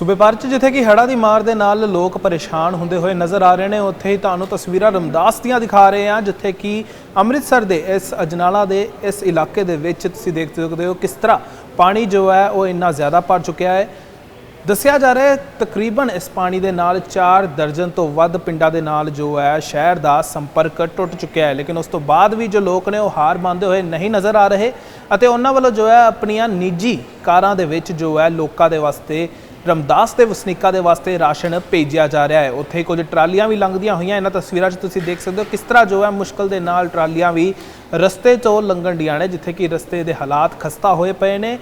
ਸੂਬੇ ਭਰ 'ਚ, ਜਿੱਥੇ ਕਿ ਹੜ੍ਹਾਂ ਦੀ ਮਾਰ ਦੇ ਨਾਲ ਲੋਕ ਪਰੇਸ਼ਾਨ ਹੁੰਦੇ ਹੋਏ ਨਜ਼ਰ ਆ ਰਹੇ ਨੇ, ਉੱਥੇ ਹੀ ਤੁਹਾਨੂੰ ਤਸਵੀਰਾਂ ਰਮਦਾਸ ਦੀਆਂ ਦਿਖਾ ਰਹੇ ਹਾਂ, ਜਿੱਥੇ ਕਿ ਅੰਮ੍ਰਿਤਸਰ ਦੇ ਇਸ ਅਜਨਾਲਾ ਦੇ ਇਸ ਇਲਾਕੇ ਦੇ ਵਿੱਚ ਤੁਸੀਂ ਦੇਖ ਸਕਦੇ ਹੋ ਕਿਸ ਤਰ੍ਹਾਂ ਪਾਣੀ ਜੋ ਹੈ ਉਹ ਇੰਨਾ ਜ਼ਿਆਦਾ ਭਰ ਚੁੱਕਿਆ ਹੈ। ਦੱਸਿਆ ਜਾ ਰਿਹਾ ਹੈ, ਤਕਰੀਬਨ ਇਸ ਪਾਣੀ ਦੇ ਨਾਲ 4 ਦਰਜਨ ਤੋਂ ਵੱਧ ਪਿੰਡਾਂ ਦੇ ਨਾਲ ਜੋ ਹੈ ਸ਼ਹਿਰ ਦਾ ਸੰਪਰਕ ਟੁੱਟ ਚੁੱਕਿਆ ਹੈ। ਲੇਕਿਨ ਉਸ ਤੋਂ ਬਾਅਦ ਵੀ ਜੋ ਲੋਕ ਨੇ ਉਹ ਹਾਰ ਮੰਨਦੇ ਹੋਏ ਨਹੀਂ ਨਜ਼ਰ ਆ ਰਹੇ ਅਤੇ ਉਹਨਾਂ ਵੱਲੋਂ ਜੋ ਹੈ ਆਪਣੀਆਂ ਨਿੱਜੀ ਕਾਰਾਂ ਦੇ ਵਿੱਚ ਜੋ ਹੈ ਲੋਕਾਂ ਦੇ ਵਾਸਤੇ ਰਮਦਾਸ ਦੇ ਵਸਨੀਕਾਂ ਦੇ ਵਾਸਤੇ ਰਾਸ਼ਨ ਭੇਜਿਆ ਜਾ ਰਿਹਾ ਹੈ। ਉੱਥੇ ਕੁਝ ਟਰਾਲੀਆਂ ਵੀ ਲੰਘਦੀਆਂ ਹੋਈਆਂ, ਇਹਨਾਂ ਤਸਵੀਰਾਂ 'ਚ ਤੁਸੀਂ ਦੇਖ ਸਕਦੇ ਹੋ ਕਿਸ ਤਰ੍ਹਾਂ ਜੋ ਹੈ ਮੁਸ਼ਕਲ ਦੇ ਨਾਲ ਟਰਾਲੀਆਂ ਵੀ ਰਸਤੇ ਚੋਂ ਲੰਘਣ ਡੀਆਂ ਨੇ, ਜਿੱਥੇ ਕਿ ਰਸਤੇ ਦੇ ਹਾਲਾਤ ਖਸਤਾ ਹੋਏ ਪਏ ਨੇ।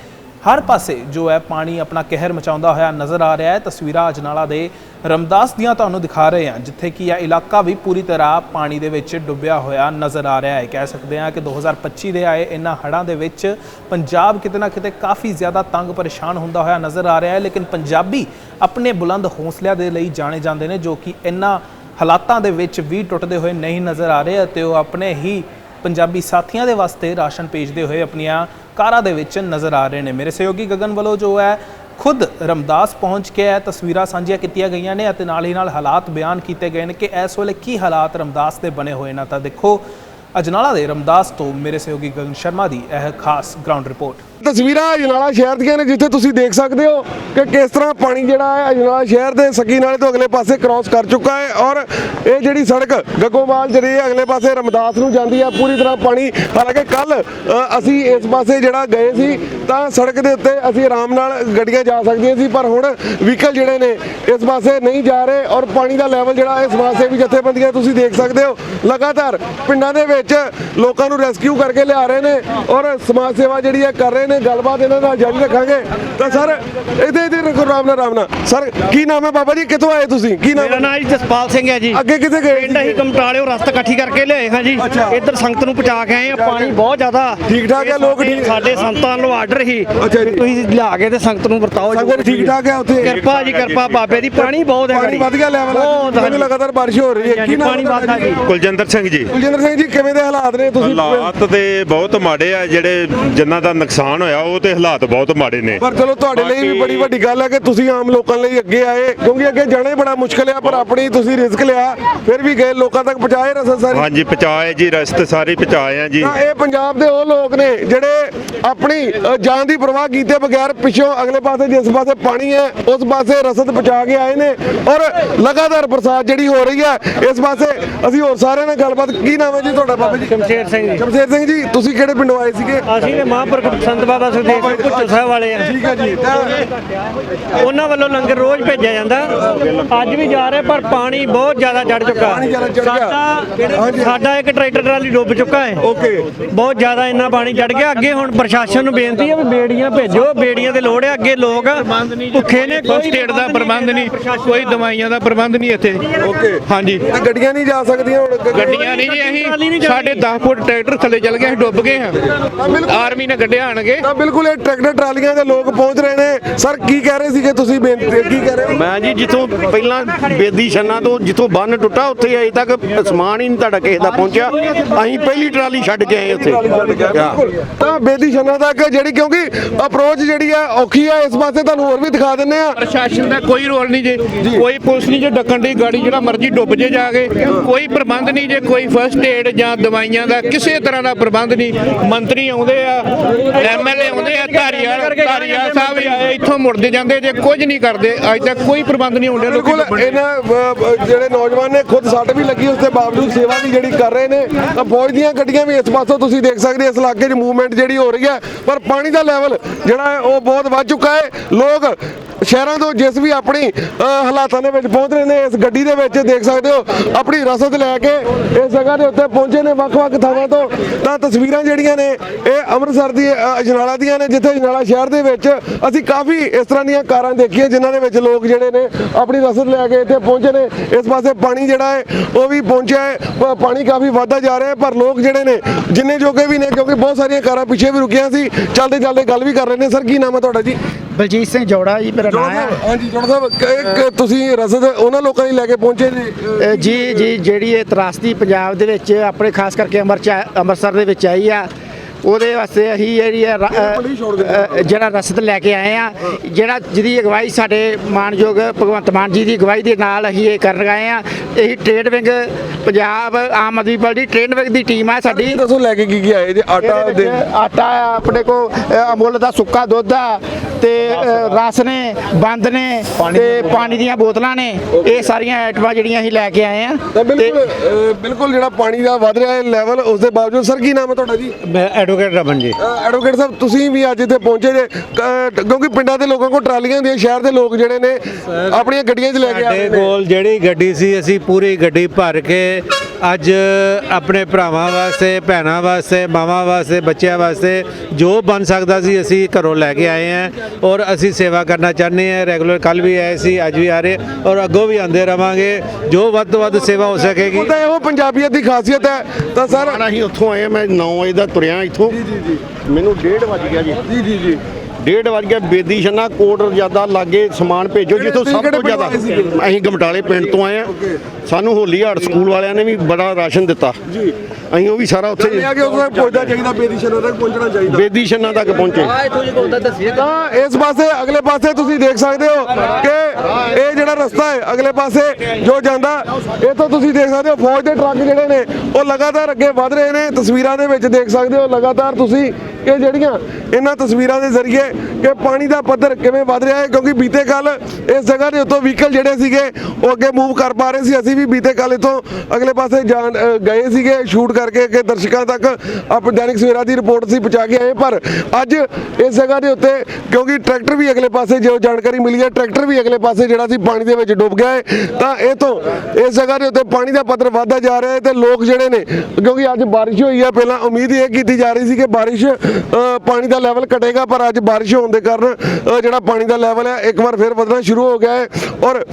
ਹਰ ਪਾਸੇ ਜੋ ਹੈ ਪਾਣੀ ਆਪਣਾ ਕਹਿਰ ਮਚਾਉਂਦਾ ਹੋਇਆ ਨਜ਼ਰ ਆ ਰਿਹਾ ਹੈ। ਤਸਵੀਰਾਂ ਅਜਨਾਲਾ ਦੇ ਰਮਦਾਸ ਦੀਆਂ ਤੁਹਾਨੂੰ ਦਿਖਾ ਰਹੇ ਹਾਂ, ਜਿੱਥੇ ਕਿ ਇਹ ਇਲਾਕਾ ਵੀ ਪੂਰੀ ਤਰ੍ਹਾਂ ਪਾਣੀ ਦੇ ਵਿੱਚ ਡੁੱਬਿਆ ਹੋਇਆ ਨਜ਼ਰ ਆ ਰਿਹਾ ਹੈ। ਕਹਿ ਸਕਦੇ ਹਾਂ ਕਿ 2025 ਦੇ ਆਏ ਇਹਨਾਂ ਹੜ੍ਹਾਂ ਦੇ ਵਿੱਚ ਪੰਜਾਬ ਕਿਤੇ ਨਾ ਕਿਤੇ ਕਾਫੀ ਜ਼ਿਆਦਾ ਤੰਗ ਪਰੇਸ਼ਾਨ ਹੁੰਦਾ ਹੋਇਆ ਨਜ਼ਰ ਆ ਰਿਹਾ ਹੈ, ਲੇਕਿਨ ਪੰਜਾਬੀ ਆਪਣੇ ਬੁਲੰਦ ਹੌਸਲਿਆਂ ਦੇ ਲਈ ਜਾਣੇ ਜਾਂਦੇ ਨੇ, ਜੋ ਕਿ ਇਹਨਾਂ ਹਾਲਾਤਾਂ ਦੇ ਵਿੱਚ ਵੀ ਟੁੱਟਦੇ ਹੋਏ ਨਹੀਂ ਨਜ਼ਰ ਆ ਰਹੇ ਅਤੇ ਉਹ ਆਪਣੇ ਹੀ ਪੰਜਾਬੀ ਸਾਥੀਆਂ ਦੇ ਵਾਸਤੇ ਰਾਸ਼ਨ ਭੇਜਦੇ ਹੋਏ ਆਪਣੀਆਂ ਕਾਰਾਂ ਦੇ ਵਿੱਚ ਨਜ਼ਰ ਆ ਰਹੇ ਨੇ। ਮੇਰੇ ਸਹਿਯੋਗੀ ਗਗਨ ਵੱਲੋਂ ਜੋ ਹੈ, ਖੁਦ ਰਮਦਾਸ ਪਹੁੰਚ ਕੇ ਇਹ ਤਸਵੀਰਾਂ ਸਾਂਝੀਆਂ ਕੀਤੀਆਂ ਗਈਆਂ ਨੇ ਅਤੇ ਨਾਲ ਹੀ ਨਾਲ ਹਾਲਾਤ ਬਿਆਨ ਕੀਤੇ ਗਏ ਨੇ ਕਿ ਇਸ ਵੇਲੇ ਕੀ ਹਾਲਾਤ ਰਮਦਾਸ ਦੇ ਬਣੇ ਹੋਏ ਨੇ। ਤਾਂ ਦੇਖੋ, ਅਜਨਾਲਾ ਦੇ ਰਮਦਾਸ ਤੋਂ ਮੇਰੇ ਸਹਿਯੋਗੀ ਗਗਨ ਸ਼ਰਮਾ ਦੀ ਇਹ ਖਾਸ ਗਰਾਊਂਡ ਰਿਪੋਰਟ। ਤਸਵੀਰਾਂ ਅਜਨਾਲਾ ਸ਼ਹਿਰ ਦੀਆਂ ਨੇ, ਜਿੱਥੇ ਤੁਸੀਂ ਦੇਖ ਸਕਦੇ ਹੋ ਕਿ ਕਿਸ ਤਰ੍ਹਾਂ ਪਾਣੀ ਜਿਹੜਾ ਹੈ ਅਜਨਾਲਾ ਸ਼ਹਿਰ ਦੇ ਸਕੀ ਨਾਲੇ ਤੋਂ ਅਗਲੇ ਪਾਸੇ ਕ੍ਰਾਸ ਕਰ ਚੁੱਕਾ ਹੈ ਔਰ ਇਹ ਜਿਹੜੀ ਸੜਕ ਗੱਗੋਵਾਲ ਜਿਹੜੀ ਹੈ ਅਗਲੇ ਪਾਸੇ ਰਮਦਾਸ ਨੂੰ ਜਾਂਦੀ ਹੈ, ਪੂਰੀ ਤਰ੍ਹਾਂ ਪਾਣੀ, ਹਾਲਾਂਕਿ ਕੱਲ ਅਸੀਂ ਇਸ ਪਾਸੇ ਜਿਹੜਾ ਗਏ ਸੀ ਤਾਂ ਸੜਕ ਦੇ ਉੱਤੇ ਅਸੀਂ ਆਰਾਮ ਨਾਲ ਗੱਡੀਆਂ ਜਾ ਸਕਦੀਆਂ ਸੀ, ਪਰ ਹੁਣ ਵਹੀਕਲ ਜਿਹੜੇ ਨੇ ਇਸ ਪਾਸੇ ਨਹੀਂ ਜਾ ਰਹੇ ਔਰ ਪਾਣੀ ਦਾ ਲੈਵਲ ਜਿਹੜਾ ਹੈ ਸਮਾਜ ਸੇਵੀ ਜਥੇਬੰਦੀਆਂ ਤੁਸੀਂ ਦੇਖ ਸਕਦੇ ਹੋ, ਲਗਾਤਾਰ ਪਿੰਡਾਂ ਦੇ ਵਿੱਚ ਲੋਕਾਂ ਨੂੰ ਰੈਸਕਿਊ ਕਰਕੇ ਲਿਆ ਰਹੇ ਨੇ ਔਰ ਸਮਾਜ ਸੇਵਾ ਜਿਹੜੀ ਹੈ ਕਰ ਰਹੇ ਨੇ ਗੱਲਬਾਤ ਇਹਨਾਂ ਨਾਲ ਜਾਰੀ ਰੱਖਾਂਗੇ। ਤਾਂ ਸਰ ਇਹਦੇ ਇਹਦੇ ਰੱਖੋ ਰਾਮ ਨਾਲ ਰਾਮ ਨਾਲ। ਸਰ ਕੀ ਨਾਮ ਹੈ ਬਾਬਾ ਜੀ? ਕਿੱਥੋਂ ਆਏ ਤੁਸੀਂ? ਕੀ ਨਾਮ ਮੇਰਾ? ਨਾਮ ਜੀ ਜਸਪਾਲ ਸਿੰਘ ਹੈ ਜੀ। ਅੱਗੇ ਕਿੱਥੇ ਗਏ? ਪਿੰਡ ਅਸੀਂ ਕਮਟਾਲਿਓ ਰਸਤ ਇਕੱਠੀ ਕਰਕੇ ਲਿਆਏ ਹਾਂ ਜੀ। ਇੱਧਰ ਸੰਗਤ ਨੂੰ ਪਹੁੰਚਾ ਕੇ ਆਏ ਆ ਪਾਣੀ ਬਹੁਤ ਜ਼ਿਆਦਾ। ਠੀਕ ਠਾਕ ਹੈ, ਲੋਕ ਠੀਕ- ਸਾਡੇ ਸੰਤਾਂ ਨੂੰ ਆਰਡਰ ਹੀ। ਤੁਸੀਂ ਲਿਆ ਕੇ ਤੇ ਸੰਗਤ ਨੂੰ ਵਰਤਾਓ ਜੀ। ਸੰਗਤ ਠੀਕ ਠਾਕ ਹੈ ਉੱਥੇ? ਕਿਰਪਾ ਜੀ ਕਿਰਪਾ ਬਾਬੇ ਦੀ। ਪਾਣੀ ਬਹੁਤ ਹੈ ਪਾਣੀ ਵਧ ਗਿਆ ਲੈਵਲ। ਲਗਾਤਾਰ ਬਾਰਿਸ਼ ਹੋ ਰਹੀ ਹੈ। ਨਾਮ ਪਾਣੀ ਹੈ ਵੱਧਦਾ ਜੀ। ਕੁਲਜਿੰਦਰ ਸਿੰਘ ਜੀ। ਕੁਲਜਿੰਦਰ ਸਿੰਘ ਜੀ ਕਿਵੇਂ ਦੇ ਹਾਲਾਤ ਨੇ? ਤੁਸੀਂ ਹਾਲਾਤ ਤੇ ਬਹੁਤ ਮਾੜੇ ਆ। ਜਿਹੜੇ ਜਿਨ੍ਹਾਂ ਦਾ ਨੁਕਸਾਨ ਹੋਇਆ ਉਹ ਤੇ ਹਾਲਾਤ ਬਹੁਤ ਮਾੜੇ ਨੇ। ਪਰ ਚਲੋ ਤੁਹਾਡੇ ਲਈ ਵੀ ਬੜੀ ਵੱਡੀ ਗੱਲ ਹੈ ਕਿ ਤੁਸੀਂ ਆਮ ਲੋਕਾਂ ਲਈ ਅੱਗੇ ਆਏ ਕਿਉਂਕਿ ਅੱਗੇ ਜਾਣਾ ਹੀ ਬੜਾ ਮੁਸ਼ਕਲ ਹੈ ਪਰ ਆਪਣੀ ਤੁਸੀਂ ਰਿਸਕ ਲਿਆ ਫਿਰ ਵੀ ਗਏ ਲੋਕਾਂ ਤੱਕ ਪਹੁੰਚਾਏ ਰਸਦ ਸਾਰੀ? ਹਾਂਜੀ ਪਹੁੰਚਾਏ ਜੀ ਰਸਤੇ ਸਾਰੇ ਪਹੁੰਚਾਏ ਆ ਜੀ। ਤਾਂ ਇਹ ਪੰਜਾਬ ਦੇ ਉਹ ਲੋਕ ਨੇ ਜਿਹੜੇ ਆਪਣੀ ਅ, ਜਾਨ ਦੀ ਪਰਵਾਹ ਕੀਤੇ ਬਗੈਰ ਪਿੱਛੋਂ ਅਗਲੇ ਪਾਸੇ ਜਿਸ ਪਾਸੇ ਪਾਣੀ ਹੈ ਉਸ ਪਾਸੇ ਰਸਦ ਪਹੁੰਚਾ ਕੇ ਆਏ ਨੇ ਔਰ ਲਗਾਤਾਰ ਬਰਸਾਤ ਜਿਹੜੀ ਹੋ ਰਹੀ ਹੈ ਇਸ ਪਾਸੇ ਅਸੀਂ ਹੋਰ ਸਾਰਿਆਂ ਨਾਲ ਗੱਲਬਾਤ ਕੀ ਨਾਮ ਹੈ ਜੀ ਤੁਹਾਡਾ ਬਾਬਾ ਜੀ? ਸ਼ਮਸ਼ੇਰ ਸਿੰਘ ਜੀ। ਸ਼ਮਸ਼ੇਰ ਸਿੰਘ ਜੀ ਤੁਸੀਂ ਕਿਹੜੇ ਪਿੰਡੋਂ ਆਏ ਸੀਗੇ? ਅਸੀਂ ਨੇ ਮਹਾਂਪੁਰਖ ਸੰਤ ਬਾਬਾ ਸੁਖਦੇਵ ਸਿੰਘ ਭੁੱਚੋ ਸਾਹਿਬ ਵਾਲੇ ਆ। ਠੀਕ ਹੈ ਜੀ। ਉਹਨਾਂ ਵੱਲੋਂ ਲੰਗਰ ਰੋਜ਼ ਭੇਜਿਆ ਜਾਂਦਾ। ਅੱਜ ਵੀ ਜਾ ਰਿਹਾ ਪਰ ਪਾਣੀ ਬਹੁਤ ਜ਼ਿਆਦਾ ਚੜ ਚੁੱਕਾ। ਸਾਡਾ ਇੱਕ ਟਰੈਕਟਰ ਟਰਾਲੀ ਡੁੱਬ ਚੁੱਕਾ ਹੈ। ਓਕੇ। ਬਹੁਤ ਜ਼ਿਆਦਾ ਇੰਨਾ ਪਾਣੀ ਚੜ ਗਿਆ। ਅੱਗੇ ਹੁਣ ਪ੍ਰਸ਼ਾਸਨ ਨੂੰ ਬੇਨਤੀ ਹੈ ਵੀ ਬੇੜੀਆਂ ਭੇਜੋ। ਬੇੜੀਆਂ ਤੇ ਲੋੜ ਹੈ। ਅੱਗੇ ਲੋਕ ਭੁੱਖੇ ਨੇ। ਕੋਈ ਸਟੇਟ ਦਾ ਪ੍ਰਬੰਧ ਨਹੀਂ ਕੋਈ ਦਵਾਈਆਂ ਦਾ ਪ੍ਰਬੰਧ ਨਹੀਂ ਇੱਥੇ। ਓਕੇ। ਹਾਂਜੀ। ਗੱਡੀਆਂ ਨਹੀਂ ਜਾ ਸਕਦੀਆਂ ਹੁਣ? ਅੱਗੇ? ਗੱਡੀਆਂ ਨਹੀਂ ਜੀ ਅਸੀਂ ਸਾਡੇ 10 ਫੁੱਟ ਟਰੈਕਟਰ ਥੱਲੇ ਚਲ ਗਏ ਅਸੀਂ ਡੁੱਬ ਗਏ ਹਾਂ। ਆਰਮੀ ਨੇ ਗੱਡੇ ਆਣਗੇ। ਤਾਂ ਬਿਲਕੁਲ ਇਹ ਟਰੈਕਟਰ ਟਰਾਲੀਆਂ ਦੇ ਲੋਕ ਪਹੁੰਚ ਰਹੇ ਨੇ। ਸਰ ਕੀ ਕਹਿ ਰਹੇ ਸੀਗੇ ਤੁਸੀਂ? ਬੇਨਤੀ ਕੀ ਕਹਿ ਰਹੇ ਹੋ? ਮੈਂ ਜੀ ਜਿੱਥੋਂ ਪਹਿਲਾਂ ਬੇਦੀ ਛੰਨਾ ਤੋਂ ਜਿੱਥੋਂ ਬੰਨ ਟੁੱਟਾ ਉੱਥੇ ਅਜੇ ਤੱਕ ਸਮਾਨ ਹੀ ਨਹੀਂ ਤੁਹਾਡਾ ਕਿਸੇ ਦਾ ਪਹੁੰਚਿਆ। ਅਸੀਂ ਪਹਿਲੀ ਟਰਾਲੀ ਛੱਡ ਕੇ ਆਏ ਉੱਥੇ। ਬਿਲਕੁਲ। ਤਾਂ ਬੇਦੀ ਛੰਨਾ ਤੱਕ ਜਿਹੜੀ ਕਿਉਂਕਿ ਅਪਰੋਚ ਜਿਹੜੀ ਆ ਔਖੀ ਆ ਇਸ ਪਾਸੇ ਤੁਹਾਨੂੰ ਹੋਰ ਵੀ ਦਿਖਾ ਦਿੰਨੇ ਆ। ਪ੍ਰਸ਼ਾਸਨ ਦਾ ਕੋਈ ਰੋਲ ਨਹੀਂ ਜੇ। ਕੋਈ ਪੁਲਿਸ ਨਹੀਂ ਜੇ ਡੱਕਣ ਦੀ ਗਾੜੀ ਜਿਹੜਾ ਮਰਜ਼ੀ ਡੁੱਬ ਜੇ ਜਾ ਕੇ। ਕੋਈ ਪ੍ਰਬੰਧ ਨਹੀਂ ਜੇ ਕੋਈ ਫਰਸਟ ਏਡ ਜਾਂ ਦਵਾਈਆਂ ਦਾ ਕਿਸੇ ਤਰ੍ਹਾਂ ਦਾ ਪ੍ਰਬੰਧ ਨਹੀਂ। ਮੰਤਰੀ ਆਉਂਦੇ ਆ ਐਮਐਲਏ ਆਉਂਦੇ ਆ ਧਾਰੀਵਾਲ ਧਾਰੀਵਾਲ ਸਾਹਿਬ ਆਏ ਇੱਥੋਂ ਮੁੜਦੇ ਜਾਂਦੇ ਜੇ ਕੁਝ ਨਹੀਂ ਕਰਦੇ ਅੱਜ ਤੱਕ ਕੋਈ ਪ੍ਰਬੰਧ ਨਹੀਂ ਹੁੰਦੇ ਲੋਕੀ ਬਿਲਕੁਲ। ਇਹਨਾਂ ਜਿਹੜੇ ਨੌਜਵਾਨ ਨੇ ਖੁਦ ਸੱਟ ਵੀ ਲੱਗੀ ਉਸ ਦੇ ਬਾਵਜੂਦ ਸੇਵਾ ਵੀ ਜਿਹੜੀ ਕਰ ਰਹੇ ਨੇ ਤਾਂ ਫੌਜ ਦੀਆਂ ਗੱਡੀਆਂ ਵੀ ਇਸ ਪਾਸੋਂ ਤੁਸੀਂ ਦੇਖ ਸਕਦੇ ਹੋ, ਇਸ ਇਲਾਕੇ 'ਚ ਮੂਵਮੈਂਟ ਜਿਹੜੀ ਹੋ ਰਹੀ ਹੈ ਪਰ ਪਾਣੀ ਦਾ ਲੈਵਲ ਜਿਹੜਾ ਹੈ ਉਹ ਬਹੁਤ ਵੱਧ ਚੁੱਕਾ ਹੈ ਲੋਕ ਸ਼ਹਿਰਾਂ ਤੋਂ ਜਿਸ ਵੀ ਆਪਣੀ ਹਾਲਾਤਾਂ ਦੇ ਵਿੱਚ ਪਹੁੰਚ ਰਹੇ ਨੇ, ਇਸ ਗੱਡੀ ਦੇ ਵਿੱਚ ਦੇਖ ਸਕਦੇ ਹੋ, ਆਪਣੀ ਰਸਦ ਲੈ ਕੇ ਇਸ ਜਗ੍ਹਾ ਦੇ ਉੱਤੇ ਪਹੁੰਚੇ ਨੇ ਵੱਖ-ਵੱਖ ਥਾਵਾਂ ਤੋਂ। ਤਾਂ ਤਸਵੀਰਾਂ ਜਿਹੜੀਆਂ ਨੇ, ਇਹ ਅੰਮ੍ਰਿਤਸਰ ਦੀ ਅਜਨਾਲਾ ਦੀਆਂ ਨੇ, ਜਿੱਥੇ ਅਜਨਾਲਾ ਸ਼ਹਿਰ ਦੇ ਵਿੱਚ ਅਸੀਂ ਕਾਫੀ ਇਸ ਤਰ੍ਹਾਂ ਦੀਆਂ ਕਾਰਾਂ ਦੇਖੀਆਂ, ਜਿਨ੍ਹਾਂ ਦੇ ਵਿੱਚ ਲੋਕ ਜਿਹੜੇ ਨੇ ਆਪਣੀ ਰਸਦ ਲੈ ਕੇ ਇੱਥੇ ਪਹੁੰਚੇ ਨੇ। ਇਸ ਪਾਸੇ ਪਾਣੀ ਜਿਹੜਾ ਹੈ, ਉਹ ਵੀ ਪਹੁੰਚਿਆ ਹੈ ਪਾਣੀ ਕਾਫੀ ਵੱਧਦਾ ਜਾ ਰਿਹਾ ਹੈ, ਪਰ ਲੋਕ ਜਿਹੜੇ ਨੇ, ਜਿੰਨੇ ਜੋਗੇ ਵੀ ਨੇ, ਕਿਉਂਕਿ ਬਹੁਤ ਸਾਰੀਆਂ ਕਾਰਾਂ ਪਿੱਛੇ ਵੀ ਰੁਕੀਆਂ ਸੀ ਚੱਲਦੇ ਚੱਲਦੇ ਗੱਲ ਵੀ ਕਰ ਰਹੇ ਨੇ। ਸਰ, ਕੀ ਨਾਮ ਹੈ ਤੁਹਾਡਾ ਜੀ? ਬਲਜੀਤ ਸਿੰਘ ਜੋੜਾ ਜੀ ਮੇਰਾ ਨਾਮ ਹੈ। ਹਾਂਜੀ ਜੋੜਾ ਸਾਹਿਬ ਕ- ਕ- ਤੁਸੀਂ ਰਸਦ ਉਹਨਾਂ ਲੋਕਾਂ ਲਈ ਲੈ ਕੇ ਪਹੁੰਚੇ ਅ, ਜੀ ਜੀ ਜਿਹੜੀ ਇਹ ਤਰਾਸਦੀ ਪੰਜਾਬ ਦੇ ਵਿੱਚ ਆਪਣੇ ਖਾਸ ਕਰਕੇ ਅੰਮ੍ਰਿਤਸਰ ਅੰਮ੍ਰਿਤਸਰ ਦੇ ਵਿੱਚ ਆਈ ਆ। ਉਹਦੇ ਵਾਸਤੇ ਅਸੀਂ ਜਿਹੜੀ ਰ- ਅ, ਜਿਹੜਾ ਰਸਦ ਲੈ ਕੇ ਆਏ ਆ ਜਿਹੜਾ ਜਿਹਦੀ ਅਗਵਾਈ ਸਾਡੇ ਮਾਨਯੋਗ ਭਗਵੰਤ ਮਾਨ ਜੀ ਦੀ ਅਗਵਾਈ ਦੇ ਨਾਲ ਅਸੀਂ ਇਹ ਕਰਨ ਆਏ ਆ। ਇਹ trade wing Punjab Aam Aadmi party trade wing ਦੀ ਟੀਮ ਆ ਸਾਡੀ। ਇਹ ਦੱਸੋ ਲੈ ਕੇ ਕੀ ਕੀ ਆਏ? ਜੇ ਆਟਾ ਇਹਦੇ ਦੇ ਵਿੱਚ ਆਟਾ ਆ ਆਪਣੇ ਕੋ ਅਮੁੱਲ ਦਾ ਸੁੱਕਾ ਦੁੱਧ ਆ ਤੇ ਰਸ ਨੇ ਬੰਦ ਨੇ ਤੇ ਪਾਣੀ ਦੀਆਂ ਬੋਤਲਾਂ ਨੇ ਇਹ ਸਾਰੀਆਂ ਆਈਟਮਾਂ ਜਿਹੜੀਆਂ ਅਸੀਂ ਲੈ ਕੇ ਆਏ ਆ। ਤਾਂ ਬਿਲਕੁਲ ਬਿਲਕੁਲ ਜਿਹੜਾ ਪਾਣੀ ਦਾ ਵੱਧ ਰਿਹਾ ਹੈ ਲੈਵਲ ਉਸ ਦੇ ਬਾਵਜੂਦ ਸਰ ਕੀ ਨਾਮ ਹੈ ਤੁਹਾਡਾ ਜੀ? ਮੈਂ ਐਡਵੋਕੇਟ ਰਮਨ ਜੀ। ਐਡਵੋਕੇਟ ਸਾਹਿਬ ਤੁਸੀਂ ਵੀ ਅੱਜ ਇੱਥੇ ਪਹੁੰਚੇ ਜੇ ਕਿਉਂਕਿ ਪਿੰਡਾਂ ਦੇ ਲੋਕਾਂ ਕੋਲ ਟਰਾਲੀਆਂ ਹੁੰਦੀਆਂ ਸ਼ਹਿਰ ਦੇ ਲੋਕ ਜਿਹੜੇ ਨੇ ਆਪਣੀਆਂ ਗੱਡੀਆਂ 'ਚ ਲੈ ਕੇ ਆ ਰਹੇ ਸਾਡੇ ਨੇ। ਕੋਲ ਜਿਹੜੀ ਗੱਡੀ ਸੀ ਅਸੀਂ ਪੂਰੀ ਗੱਡੀ ਭਰ ਕੇ ਅੱਜ ਆਪਣੇ ਭਰਾਵਾਂ ਵਾਸਤੇ ਭੈਣਾਂ ਵਾਸਤੇ ਮਾਵਾਂ ਵਾਸਤੇ ਬੱਚਿਆਂ ਵਾਸਤੇ ਜੋ ਬਣ ਸਕਦਾ ਸੀ ਅਸੀਂ ਘਰੋਂ ਲੈ ਕੇ ਆਏ ਹਾਂ ਔਰ ਅਸੀਂ ਸੇਵਾ ਕਰਨਾ ਚਾਹੁੰਦੇ ਹਾਂ। ਰੈਗੂਲਰ ਕੱਲ ਵੀ ਆਏ ਸੀ ਅੱਜ ਵੀ ਆ ਰਹੇ ਔਰ ਅੱਗੋਂ ਵੀ ਆਉਂਦੇ ਰਵਾਂਗੇ। ਜੋ ਵੱਧ ਤੋਂ ਵੱਧ ਸੇਵਾ ਹੋ ਸਕੇਗੀ। ਉਹ ਤਾਂ ਇਹੋ ਪੰਜਾਬੀਅਤ ਦੀ ਖਾਸੀਅਤ ਹੈ। ਤਾਂ ਸਰ ਅਸੀਂ ਉੱਥੋਂ ਆਏ ਆ, ਮੈਂ 9 ਵਜੇ ਦਾ ਤੁਰਿਆ ਇੱਥੋਂ। ਜੀ ਜੀ ਜੀ। ਮੈਨੂੰ 1:30 ਵਜ ਗਿਆ ਜੀ। ਜੀ ਜੀ ਜੀ। 1:30 ਵਜ ਗਿਆ ਬੇਦੀ ਛੰਨਾ ਕੋਟ ਰਜਾਦਾ ਲਾਗੇ ਸਮਾਨ ਭੇਜੋ ਜਿੱਥੋਂ ਸਭ ਤੋਂ ਜ਼ਿਆਦਾ? ਅਸੀਂ ਗਮਟਾਲੇ ਪਿੰਡ ਤੋਂ ਆਏ ਆ ਸਾਨੂੰ ਹੋਲੀ ਹਾਰਟ ਸਕੂਲ ਵਾਲਿਆਂ ਨੇ ਵੀ ਬੜਾ ਰਾਸ਼ਨ ਦਿੱਤਾ। ਜੀ। ਅਸੀਂ ਉਹ ਵੀ ਸਾਰਾ ਉੱਥੇ ਆ ਕਿ ਉਸ ਤੱਕ ਪਹੁੰਚਣਾ ਚਾਹੀਦਾ ਬੇਦੀਸ਼ਨਾਂ ਤੱਕ ਪਹੁੰਚਣਾ ਚਾਹੀਦਾ। ਬੇਦੀ ਛੰਨਾ ਤੱਕ ਪਹੁੰਚੇ। ਤਾਂ। ਇਸ ਪਾਸੇ ਅਗਲੇ ਪਾਸੇ ਤੁਸੀਂ ਦੇਖ ਸਕਦੇ ਹੋ ਕਿ ਇਹ ਜਿਹੜਾ ਰਸਤਾ ਹੈ ਅਗਲੇ ਪਾਸੇ ਜੋ ਜਾਂਦਾ ਇੱਥੋਂ ਤੁਸੀਂ ਦੇਖ ਸਕਦੇ ਹੋ ਫੌਜ ਦੇ ਟਰੱਕ ਜਿਹੜੇ ਨੇ ਉਹ ਲਗਾਤਾਰ ਅੱਗੇ ਵਧ ਰਹੇ ਨੇ। ਤਸਵੀਰਾਂ ਦੇ ਵਿੱਚ ਦੇਖ ਸਕਦੇ ਹੋ ਲਗਾਤਾਰ ਤੁਸੀਂ ਕਿ ਜਿਹੜੀਆਂ ਇਹਨਾਂ ਤਸਵੀਰਾਂ ਦੇ ਜ਼ਰੀਏ ਕਿ ਪਾਣੀ ਦਾ ਪੱਧਰ ਕਿਵੇਂ ਵਧ ਰਿਹਾ ਹੈ ਕਿਉਂਕਿ ਬੀਤੇ ਕੱਲ ਇਸ ਜਗ੍ਹਾ ਦੇ ਉੱਤੋਂ ਵਹੀਕਲ ਜਿਹੜੇ ਸੀਗੇ ਉਹ ਅੱਗੇ ਮੂਵ ਕਰ ਪਾ ਰਹੇ ਸੀ। ਅਸੀਂ ਵੀ ਬੀਤੇ ਕੱਲ ਇੱਥੋਂ ਅਗਲੇ ਪਾਸੇ ਗਏ ਸੀਗੇ ਸ਼ੂਟ ਕਰਕੇ ਕਿ ਦਰਸ਼ਕਾਂ ਤੱਕ ਆਪ ਦੈਨਿਕ ਸਵੇਰਾ ਦੀ ਰਿਪੋਰਟ ਅਸੀਂ ਪਹੁੰਚਾ ਕੇ ਆਏ ਪਰ ਅੱਜ ਇਸ ਜਗ੍ਹਾ ਦੇ ਉੱਤੇ ਕਿਉਂਕਿ ਟਰੈਕਟਰ ਵੀ ਅਗਲੇ ਪਾਸੇ ਜੋ ਜਾਣਕਾਰੀ ਮਿਲੀ ਹੈ ਟਰੈਕਟਰ ਵੀ ਅਗਲੇ ਪਾਸੇ ਜਿਹੜਾ ਸੀ ਪਾਣੀ ਦੇ ਵਿੱਚ ਡੁੱਬ ਗਿਆ ਹੈ। ਤਾਂ ਇਹ ਤੋਂ ਇਸ ਜਗ੍ਹਾ ਦੇ ਉੱਤੇ ਪਾਣੀ ਦਾ ਪੱਧਰ ਵਧਦਾ ਜਾ ਰਿਹਾ ਹੈ ਤੇ ਲੋਕ ਜਿਹੜੇ ਨੇ ਕਿਉਂਕਿ ਅੱਜ ਬਾਰਿਸ਼ ਹੋਈ ਹੈ ਪਹਿਲਾਂ ਉਮੀਦ ਇਹ ਕੀਤੀ ਜਾ ਰਹੀ ਸੀ ਕਿ ਬਾਰਿਸ਼ ਅ, ਪਾਣੀ ਦਾ ਲੈਵਲ ਘਟੇਗਾ ਪਰ ਅੱਜ ਬਾਰਿਸ਼ ਹੋਣ ਦੇ ਕਾਰਨ ਜਿਹੜਾ ਪਾਣੀ ਦਾ ਲੈਵਲ ਹੈ ਇੱਕ ਵਾਰ ਫਿਰ ਵਧਣਾ ਸ਼ੁਰੂ ਹੋ ਗਿਆ ਹੈ। ਔਰ